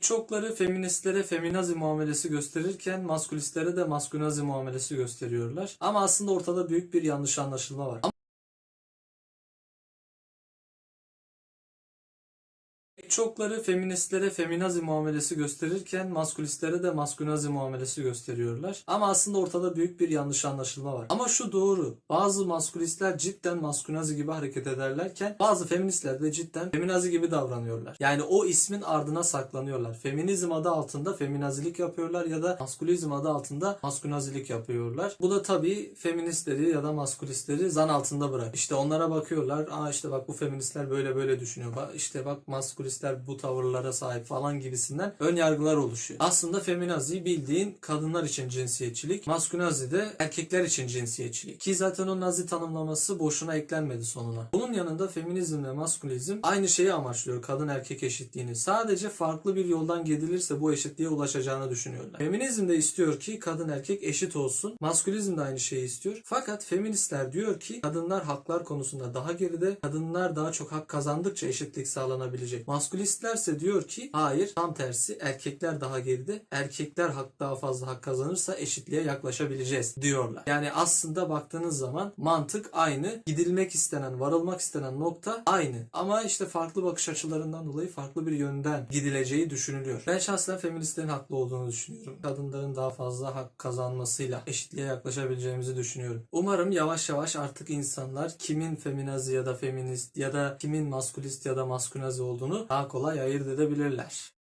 Çokları feministlere feminazi muamelesi gösterirken maskülistlere de maskünazi muamelesi gösteriyorlar. Ama aslında ortada büyük bir yanlış anlaşılma var. Çokları feministlere feminazi muamelesi gösterirken maskülistlere de maskünazi muamelesi gösteriyorlar. Ama aslında ortada büyük bir yanlış anlaşılma var. Ama şu doğru. Bazı maskülistler cidden maskünazi gibi hareket ederlerken bazı feministler de cidden feminazi gibi davranıyorlar. Yani o ismin ardına saklanıyorlar. Feminizm adı altında feminazilik yapıyorlar ya da maskülizm adı altında maskünazilik yapıyorlar. Bu da tabii feministleri ya da maskülistleri zan altında bırak. İşte onlara bakıyorlar. Aa işte bak bu feministler böyle böyle düşünüyor. Bak işte bak maskülistler bu tavırlara sahip falan gibisinden ön yargılar oluşuyor. Aslında feminazi bildiğin kadınlar için cinsiyetçilik, maskünazi de erkekler için cinsiyetçilik. Ki zaten o nazi tanımlaması boşuna eklenmedi sonuna. Bunun yanında feminizm ve maskülizm aynı şeyi amaçlıyor. Kadın erkek eşitliğini. Sadece farklı bir yoldan gidilirse bu eşitliğe ulaşacağını düşünüyorlar. Feminizm de istiyor ki kadın erkek eşit olsun. Maskülizm de aynı şeyi istiyor. Fakat feministler diyor ki kadınlar haklar konusunda daha geride. Kadınlar daha çok hak kazandıkça eşitlik sağlanabilecek. Maskülistlerse diyor ki hayır tam tersi erkekler daha geride. Erkekler hak daha fazla hak kazanırsa eşitliğe yaklaşabileceğiz diyorlar. Yani aslında baktığınız zaman mantık aynı. Gidilmek istenen, varılmak istenen nokta aynı. Ama işte farklı bakış açılarından dolayı farklı bir yönden gidileceği düşünülüyor. Ben şahsen feministlerin haklı olduğunu düşünüyorum. Kadınların daha fazla hak kazanmasıyla eşitliğe yaklaşabileceğimizi düşünüyorum. Umarım yavaş yavaş artık insanlar kimin feminazi ya da feminist ya da kimin maskülist ya da maskünazi olduğunu daha kolay ayırt edebilirler.